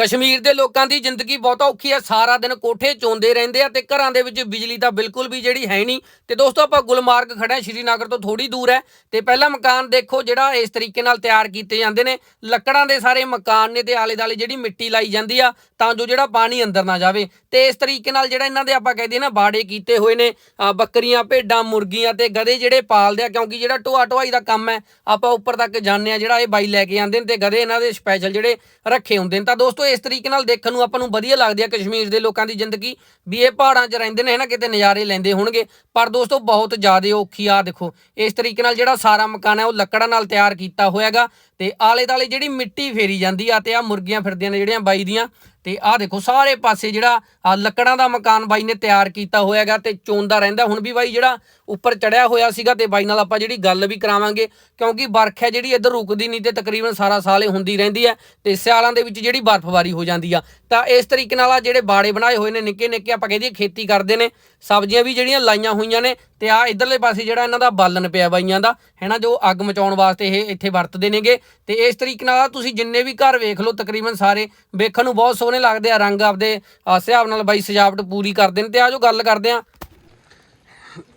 ਕਸ਼ਮੀਰ ਦੇ ਲੋਕਾਂ ਦੀ ਜ਼ਿੰਦਗੀ ਬਹੁਤ ਔਖੀ ਹੈ। ਸਾਰਾ ਦਿਨ ਕੋਠੇ ਚੋਂਦੇ ਰਹਿੰਦੇ ਆ ਤੇ ਘਰਾਂ ਦੇ ਵਿੱਚ ਬਿਜਲੀ ਤਾਂ ਬਿਲਕੁਲ ਵੀ ਜਿਹੜੀ ਹੈ ਨਹੀਂ। ਤੇ ਦੋਸਤੋ, ਆਪਾਂ ਗੁਲਮਾਰਗ ਖੜੇ ਸ਼੍ਰੀਨਗਰ ਤੋਂ ਥੋੜੀ ਦੂਰ ਹੈ। ਤੇ ਪਹਿਲਾ ਮਕਾਨ ਦੇਖੋ, ਜਿਹੜਾ ਇਸ ਤਰੀਕੇ ਨਾਲ ਤਿਆਰ ਕੀਤੇ ਜਾਂਦੇ ਨੇ। ਲੱਕੜਾਂ ਦੇ ਸਾਰੇ ਮਕਾਨ ਨੇ ਤੇ ਆਲੇ ਦਾਲੇ ਜਿਹੜੀ ਮਿੱਟੀ ਲਾਈ ਜਾਂਦੀ ਆ, ਤਾਂ ਜੋ ਜਿਹੜਾ ਪਾਣੀ ਅੰਦਰ ਨਾ ਜਾਵੇ। ਤੇ ਇਸ ਤਰੀਕੇ ਨਾਲ ਜਿਹੜਾ ਇਹਨਾਂ ਦੇ ਆਪਾਂ ਕਹਦੇ ਨਾ, ਬਾੜੇ ਕੀਤੇ ਹੋਏ ਨੇ ਬੱਕਰੀਆਂ, ਭੇਡਾਂ, ਮੁਰਗੀਆਂ ਤੇ ਗਧੇ ਜਿਹੜੇ ਪਾਲਦੇ ਆ, ਕਿਉਂਕਿ ਜਿਹੜਾ ਢੋਆ ਢੋਆਈ ਦਾ ਕੰਮ ਹੈ, ਆਪਾਂ ਉੱਪਰ ਤੱਕ ਜਾਂਦੇ ਆ, ਜਿਹੜਾ ਇਹ ਬਾਈ ਲੈ ਕੇ ਆਉਂਦੇ ਨੇ ਤੇ ਗਧੇ ਇਹਨਾਂ ਦੇ ਸਪੈਸ਼ਲ ਜਿਹੜੇ ਰੱਖੇ ਹੁੰਦੇ ਨੇ। ਤਾਂ ਦੋਸਤੋ ਇਸ ਤਰੀਕੇ ਨਾਲ ਦੇਖਣ ਨੂੰ ਆਪਾਂ ਨੂੰ ਵਧੀਆ ਲੱਗਦੀ ਹੈ ਕਸ਼ਮੀਰ ਦੇ ਲੋਕਾਂ ਦੀ ਜ਼ਿੰਦਗੀ। ਵੀ ਇਹ ਪਹਾੜਾਂ 'ਚ ਰਹਿੰਦੇ ਨੇ, ਹਨਾ, ਕਿਤੇ ਨਜ਼ਾਰੇ ਲੈਂਦੇ ਹੋਣਗੇ। ਪਰ ਦੋਸਤੋ, ਬਹੁਤ ਜ਼ਿਆਦਾ ਔਖੀ ਆ, ਦੇਖੋ, ਇਸ ਤਰੀਕੇ ਨਾਲ ਜਿਹੜਾ ਸਾਰਾ ਮਕਾਨ ਹੈ, ਉਹ ਲੱਕੜਾਂ ਨਾਲ ਤਿਆਰ ਕੀਤਾ ਹੋਇਆਗਾ। ਤੇ ਆਲੇ ਦਾਲੇ ਜਿਹੜੀ ਮਿੱਟੀ ਫੇਰੀ ਜਾਂਦੀ ਆ, ਤੇ ਆ ਮੁਰਗੀਆਂ ਫਿਰਦੀਆਂ ਨੇ ਜਿਹੜੀਆਂ ਬਾਈ ਦੀਆਂ ਤੇ ਆਹ ਦੇਖੋ, ਸਾਰੇ ਪਾਸੇ ਜਿਹੜਾ, ਆਹ ਲੱਕੜਾਂ ਦਾ ਮਕਾਨ ਬਾਈ ਨੇ ਤਿਆਰ ਕੀਤਾ ਹੋਇਆਗਾ ਤੇ ਚੋਂਦਾ ਰਹਿੰਦਾ। ਹੁਣ ਵੀ ਬਾਈ ਜਿਹੜਾ ਉੱਪਰ ਚੜਿਆ ਹੋਇਆ ਸੀਗਾ ਤੇ ਬਾਈ ਨਾਲ ਆਪਾਂ ਜਿਹੜੀ ਗੱਲ ਵੀ ਕਰਾਵਾਂਗੇ, ਕਿਉਂਕਿ ਬਰਖ ਹੈ ਜਿਹੜੀ, ਇੱਧਰ ਰੁਕਦੀ ਨਹੀਂ ਤੇ ਤਕਰੀਬਨ ਸਾਰਾ ਸਾਲ ਇਹ ਹੁੰਦੀ ਰਹਿੰਦੀ ਹੈ ਤੇ ਸਿਆਲਾਂ ਦੇ ਵਿੱਚ ਜਿਹੜੀ ਬਰਫ਼ਬਾਰੀ ਹੋ ਜਾਂਦੀ ਆ। ਤਾਂ ਇਸ ਤਰੀਕੇ ਨਾਲ ਆ ਜਿਹੜੇ ਬਾੜੇ ਬਣਾਏ ਹੋਏ ਨੇ ਨਿੱਕੇ ਨਿੱਕੇ ਆਪਾਂ ਕਹਿੰਦੇ ਖੇਤੀ ਕਰਦੇ ਨੇ ਸਬਜ਼ੀਆਂ ਵੀ ਜਿਹੜੀਆਂ ਲਾਈਆਂ ਹੋਈਆਂ ਨੇ ਤੇ ਆ ਇਧਰਲੇ ਪਾਸੇ ਜਿਹੜਾ ਇਹਨਾਂ ਦਾ ਬਾਲਣ ਪਿਆ ਬਾਈਆਂ ਦਾ ਹੈਨਾ ਜੋ ਅੱਗ ਮਚਾਉਣ ਵਾਸਤੇ ਇਹ ਇੱਥੇ ਵਰਤਦੇ ਨੇਗੇ ਤੇ ਇਸ ਤਰੀਕੇ ਨਾਲ ਤੁਸੀਂ ਜਿੰਨੇ ਵੀ ਘਰ ਵੇਖ ਲਓ ਤਕਰੀਬਨ ਸਾਰੇ ਵੇਖਣ ਨੂੰ ਬਹੁਤ ਸੋਹਣੇ ਲੱਗਦੇ ਆ ਰੰਗ ਆਪਦੇ ਹਿਸਾਬ ਨਾਲ ਬਾਈ ਸਜਾਵਟ ਪੂਰੀ ਕਰਦੇ ਨੇ ਤੇ ਆ ਜੋ ਗੱਲ ਕਰਦੇ ਆ।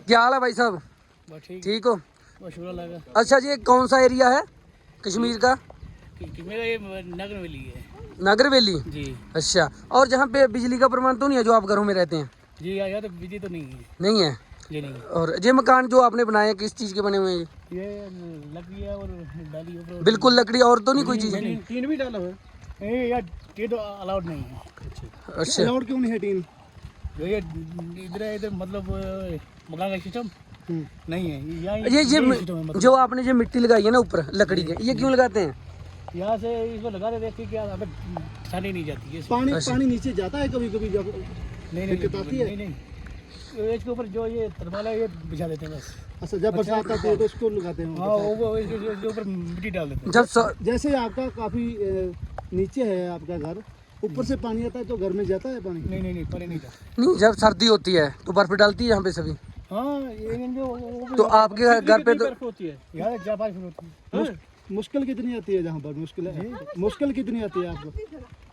ਕੀ ਹਾਲ ਆ ਬਾਈ ਸਾਹਿਬ? ठीक हो अच्छा जी कौन सा एरिया है कश्मीर का मेरा ये नगर वैली है। नगर वैली? जी। अच्छा। और जहाँ पे बिजली का प्रमाण तो नहीं है जो आप घरों में रहते हैं? जी यहाँ तो बिजली तो नहीं है। नहीं है? जी नहीं। और ये मकान जो आपने बनाए हैं किस चीज़ के बने हुए हैं ये? ये लकड़ी है और डाली ऊपर बिल्कुल लकड़ी और तो नहीं कोई चीज़? टीन भी डाला हुआ है। यार ये तो अलाउड नहीं है। अच्छा। अलाउड क्यों नहीं है टीन? जो ये इधर है इधर मतलब मकान का सिस्टम नहीं है ये ये मतलब। जो आपने जो मिट्टी लगाई है ना ऊपर लकड़ी के ये क्यों लगाते हैं? यहाँ से इसको लगा देते हैं कि यहाँ पे ठंडी नहीं जाती है। पानी अच्छा। पानी नीचे जाता है कभी कभी जब नहीं नहीं है? नहीं नहीं। इसके ऊपर जो ये तरमाला है ये बिछा देते हैं बस। अच्छा जब बरसात आती है तो उसको लगाते हैं। हाँ वो वो इसके ऊपर मिट्टी डाल देते हैं। जब जैसे आपका काफ़ी नीचे है आपका घर ऊपर से पानी आता है तो घर में जाता है पानी? नहीं नहीं नहीं पानी नहीं जाता। नहीं जब सर्दी होती है तो बर्फ़ डालती है यहाँ पे सभी? हाँ ये तो आपके घर पे तो होती है? यहाँ चार पाँच फुट होती है। ਮੁਸ਼ਕਲ ਕਿਤਨੀ ਆਤੀ ਹੈ ਜਹਾਂ ਪਰ ਮੁਸ਼ਕਲ ਹੈ? ਮੁਸ਼ਕਲ ਕਿਤਨੀ ਆਤੀ ਹੈ ਆਪਕੋ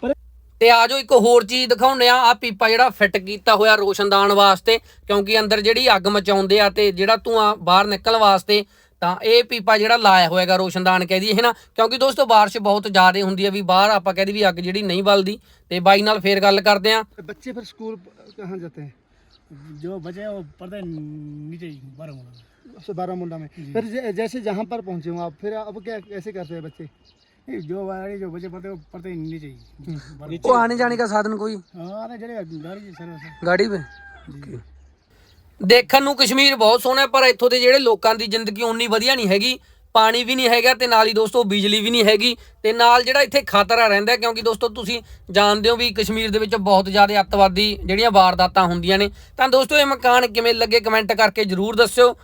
ਪਰ ਤੇ ਆਜੋ ਇੱਕ ਹੋਰ ਚੀਜ਼ ਦਿਖਾਉਂਦੇ ਆ ਆ ਪੀਪਾ ਜਿਹੜਾ ਫਿੱਟ ਕੀਤਾ ਹੋਇਆ ਰੋਸ਼ਨਦਾਨ ਵਾਸਤੇ ਕਿਉਂਕਿ ਅੰਦਰ ਜਿਹੜੀ ਅੱਗ ਮਚਾਉਂਦੇ ਆ ਤੇ ਜਿਹੜਾ ਧੂਆਂ ਬਾਹਰ ਨਿਕਲ ਵਾਸਤੇ ਤਾਂ ਇਹ ਪੀਪਾ ਜਿਹੜਾ ਲਾਇਆ ਹੋਇਆਗਾ ਰੋਸ਼ਨਦਾਨ ਕਹਿ ਹੈ ਨਾ? ਕਿਉਂਕਿ ਦੋਸਤੋ ਬਾਰਿਸ਼ ਬਹੁਤ ਜ਼ਿਆਦਾ ਹੁੰਦੀ ਆ ਵੀ ਬਾਹਰ ਆਪਾਂ ਕਹਿ ਦਈਏ ਵੀ ਅੱਗ ਜਿਹੜੀ ਨਹੀਂ ਬਲਦੀ। ਤੇ ਬਾਈ ਨਾਲ ਫੇਰ ਗੱਲ ਕਰਦੇ ਆ ਬੱਚੇ ਫਿਰ ਸਕੂਲ ਕਹਾਂ ਜਾਂਦੇ? ਜੋ ਬਚੇ ਉਹ ਪਰਦੇ ਨੀਚੇ ਬਾਹਰ। ਹੋਣਾ बारामूला में। फिर जैसे जहाँ पर पहुँचे हो आप फिर अब क्या कैसे करते हैं बच्चे? जो वाले जो बच्चे पढ़ते पढ़ते नहीं चाहिए। को आने जाने का साधन कोई? आने जाने का गाड़ी सर्विस गाड़ी पे? okay. ਦੇਖਣ ਨੂੰ ਕਸ਼ਮੀਰ ਬਹੁਤ ਸੋਹਣਾ ਪਰ ਇੱਥੋਂ ਦੇ ਜਿਹੜੇ ਲੋਕਾਂ ਦੀ ਜ਼ਿੰਦਗੀ ਓਨੀ ਵਧੀਆ ਨਹੀਂ ਹੈਗੀ ਪਾਣੀ ਵੀ ਨਹੀਂ ਹੈਗਾ ਤੇ ਨਾਲ ਹੀ ਦੋਸਤੋ ਬਿਜਲੀ ਵੀ ਨਹੀਂ ਹੈਗੀ ਤੇ ਨਾਲ ਜਿਹੜਾ ਇੱਥੇ ਖਤਰਾ ਰਹਿੰਦਾ ਕਿਉਂਕਿ ਦੋਸਤੋ ਤੁਸੀਂ ਜਾਣਦੇ ਹੋ ਵੀ ਕਸ਼ਮੀਰ ਦੇ ਵਿੱਚ ਬਹੁਤ ਜ਼ਿਆਦਾ ਅੱਤਵਾਦੀ ਜਿਹੜੀਆਂ ਵਾਰਦਾਤਾਂ ਹੁੰਦੀਆਂ ਨੇ ਤਾਂ ਦੋਸਤੋ ਇਹ ਮਕਾਨ ਕਿਵੇਂ ਲੱਗੇ ਕਮੈਂਟ ਕਰਕੇ ਜਰੂਰ ਦੱਸਿਓ